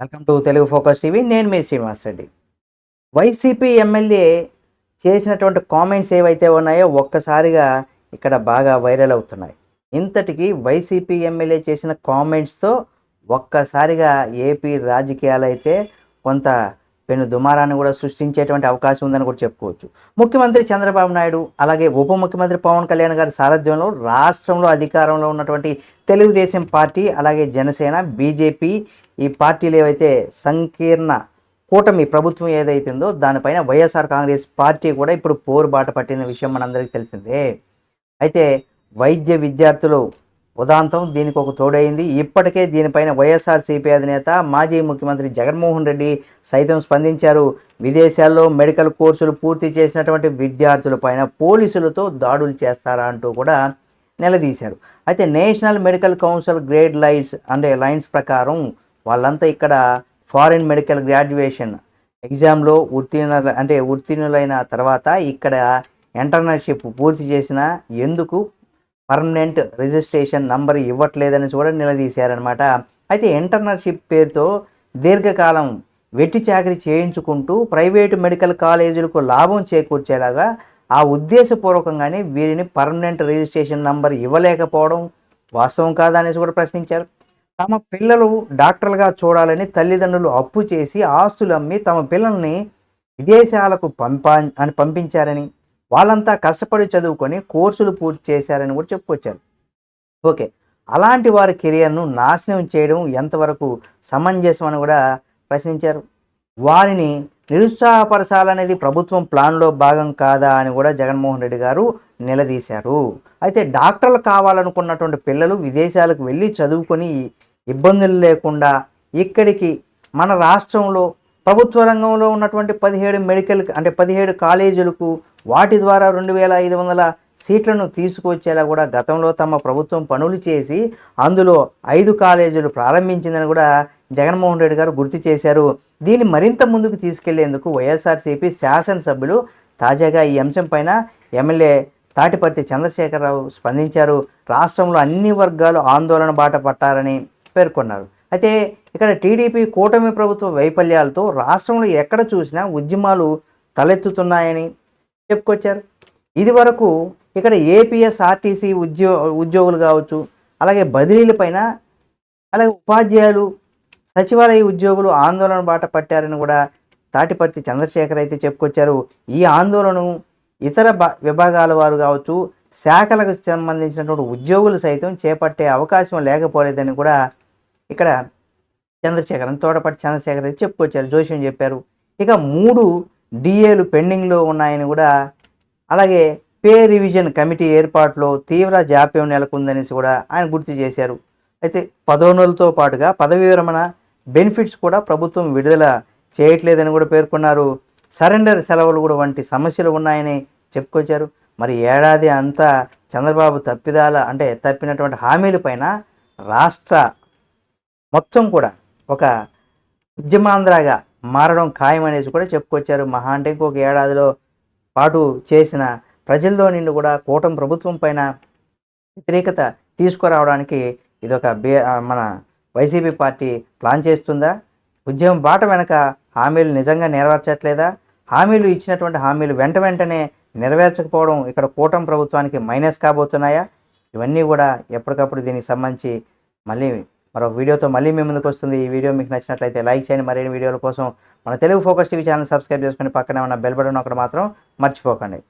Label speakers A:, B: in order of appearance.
A: Welcome to Telugu focus TV. నేను మీ Srinivas Reddy. YCP MLA చేసినటువంటి కామెంట్స్ ఏవైతే ఉన్నాయో ఒక్కసారిగా ఇక్కడ బాగా వైరల్ అవుతున్నాయి. ఇంతటికి వైసీపీ ఎమ్మెల్యే చేసిన కామెంట్స్తో ఒక్కసారిగా ఏపీ రాజకీయాలు అయితే కొంత పెను దుమారాన్ని కూడా సృష్టించేటువంటి అవకాశం ఉందని కూడా చెప్పుకోవచ్చు. ముఖ్యమంత్రి చంద్రబాబు నాయుడు అలాగే ఉప ముఖ్యమంత్రి పవన్ కళ్యాణ్ గారి సారథ్యంలో రాష్ట్రంలో అధికారంలో ఉన్నటువంటి తెలుగుదేశం పార్టీ అలాగే జనసేన బీజేపీ ఈ పార్టీలు ఏవైతే సంకీర్ణ కూటమి ప్రభుత్వం ఏదైతే ఉందో దానిపైన వైఎస్ఆర్ కాంగ్రెస్ పార్టీ కూడా ఇప్పుడు పోరుబాట పట్టిన విషయం మనందరికీ తెలిసిందే. అయితే వైద్య విద్యార్థులు ఉదాంతం దీనికి ఒక తోడైంది ఇప్పటికే దీనిపైన వైఎస్ఆర్సీపీ అధినేత మాజీ ముఖ్యమంత్రి జగన్మోహన్ రెడ్డి సైతం స్పందించారు. విదేశాల్లో మెడికల్ కోర్సులు పూర్తి చేసినటువంటి విద్యార్థులపైన పోలీసులతో దాడులు చేస్తారా అంటూ కూడా నిలదీశారు. అయితే national medical council guidelines అంటే లైన్స్ ప్రకారం వాళ్ళంతా ఇక్కడ ఫారిన్ మెడికల్ గ్రాడ్యుయేషన్ ఎగ్జామ్లో ఉత్తీర్ణ అంటే ఉత్తీర్ణులైన తర్వాత ఇక్కడ ఎంటర్నర్షిప్ పూర్తి చేసిన ఎందుకు పర్మనెంట్ రిజిస్ట్రేషన్ నంబర్ ఇవ్వట్లేదని కూడా నిలదీశారనమాట అయితే ఇంటర్నర్షిప్ పేరుతో దీర్ఘకాలం వెట్టి చాకరీ చేయించుకుంటూ ప్రైవేటు మెడికల్ కాలేజీలకు లాభం చేకూర్చేలాగా ఆ ఉద్దేశపూర్వకంగానే వీరిని పర్మనెంట్ రిజిస్ట్రేషన్ నంబర్ ఇవ్వలేకపోవడం వాస్తవం కాదా అనేసి కూడా ప్రశ్నించారు. తమ పిల్లలు డాక్టర్లుగా చూడాలని తల్లిదండ్రులు అప్పు చేసి ఆస్తులు అమ్మి తమ పిల్లల్ని విదేశాలకు పంపా అని పంపించారని వాళ్ళంతా కష్టపడి చదువుకొని కోర్సులు పూర్తి చేశారని కూడా చెప్పుకొచ్చారు. ఓకే. అలాంటి వారి కెరియర్ను నాశనం చేయడం ఎంతవరకు సమంజసం అని కూడా ప్రశ్నించారు. వారిని నిరుత్సాహపరచాలనేది ప్రభుత్వం ప్లాన్లో భాగం కాదా అని కూడా జగన్మోహన్ రెడ్డి గారు నిలదీశారు. అయితే డాక్టర్లు కావాలనుకున్నటువంటి పిల్లలు విదేశాలకు వెళ్ళి చదువుకొని ఇబ్బందులు లేకుండా ఇక్కడికి మన రాష్ట్రంలో ప్రభుత్వ రంగంలో ఉన్నటువంటి పదిహేడు మెడికల్ అంటే పదిహేడు కాలేజీలకు వాటి ద్వారా రెండు వేల ఐదు వందల సీట్లను తీసుకువచ్చేలా కూడా గతంలో తమ ప్రభుత్వం పనులు చేసి అందులో ఐదు కాలేజీలు ప్రారంభించిందని కూడా జగన్మోహన్ రెడ్డి గారు గుర్తు చేశారు. దీన్ని మరింత ముందుకు తీసుకెళ్ళేందుకు వైఎస్ఆర్సీపీ శాసనసభ్యులు తాజాగా ఈ అంశం పైన ఎమ్మెల్యే తాటిపర్తి చంద్రశేఖరరావు స్పందించారు. రాష్ట్రంలో అన్ని వర్గాలు ఆందోళన బాట పట్టారని పేర్కొన్నారు. అయితే ఇక్కడ టీడీపీ కూటమి ప్రభుత్వ వైఫల్యాలతో రాష్ట్రంలో ఎక్కడ చూసినా ఉద్యమాలు తలెత్తుతున్నాయని చెప్పుకొచ్చారు. ఇది వరకు ఇక్కడ ఏపీఎస్ఆర్టీసీ ఉద్యో ఉద్యోగులు కావచ్చు అలాగే బదిలీలపైన అలాగే ఉపాధ్యాయులు సచివాలయ ఉద్యోగులు ఆందోళన బాట పట్టారని కూడా తాటిపర్తి చంద్రశేఖర్ అయితే చెప్పుకొచ్చారు. ఈ ఆందోళనను ఇతర విభాగాల వారు కావచ్చు శాఖలకు సంబంధించినటువంటి ఉద్యోగులు సైతం చేపట్టే అవకాశం లేకపోలేదని కూడా ఇక్కడ చంద్రశేఖరన్ తోటపాటి చంద్రశేఖర్ చెప్పుకొచ్చారు జోషిని చెప్పారు. ఇక మూడు డిఏలు పెండింగ్లో ఉన్నాయని కూడా అలాగే పే రివిజన్ కమిటీ ఏర్పాటులో తీవ్ర జాప్యం నెలకొందనేసి కూడా ఆయన గుర్తు చేశారు. అయితే పదోన్నలతో పాటుగా పదవి విరమణ బెనిఫిట్స్ కూడా ప్రభుత్వం విడుదల చేయట్లేదని కూడా పేర్కొన్నారు. సరెండర్ సెలవులు కూడా వంటి సమస్యలు ఉన్నాయని చెప్పుకొచ్చారు. మరి ఏడాది అంతా చంద్రబాబు తప్పిదాల అంటే తప్పినటువంటి హామీలపైన రాష్ట్ర మొత్తం కూడా ఒక ఉద్యమాంధ్రగా మారడం ఖాయమనేసి కూడా చెప్పుకొచ్చారు. మహా అంటే ఇంకొక ఏడాదిలో పాటు చేసిన ప్రజల్లో నిండు కూడా కూటమి ప్రభుత్వం పైన వ్యతిరేకత తీసుకురావడానికి ఇదొక బే మన వైసీపీ పార్టీ ప్లాన్ చేస్తుందా? ఉద్యమం బాట వెనక హామీలు నిజంగా నెరవేర్చట్లేదా? హామీలు ఇచ్చినటువంటి హామీలు వెంట వెంటనే నెరవేర్చకపోవడం ఇక్కడ కూటమి ప్రభుత్వానికి మైనస్ కాబోతున్నాయా? ఇవన్నీ కూడా ఎప్పటికప్పుడు దీనికి సంబంధించి మళ్ళీ మరో వీడియోతో మళ్ళీ మీ ముందుకు వస్తుంది. ఈ వీడియో మీకు నచ్చినట్లయితే లైక్ చేయండి. మరిన్ని వీడియోల కోసం మన Telugu focus TV channel subscribe చేసుకుని పక్కనే ఉన్న బెల్ బటన్ ఒకటి మాత్రం మర్చిపోకండి.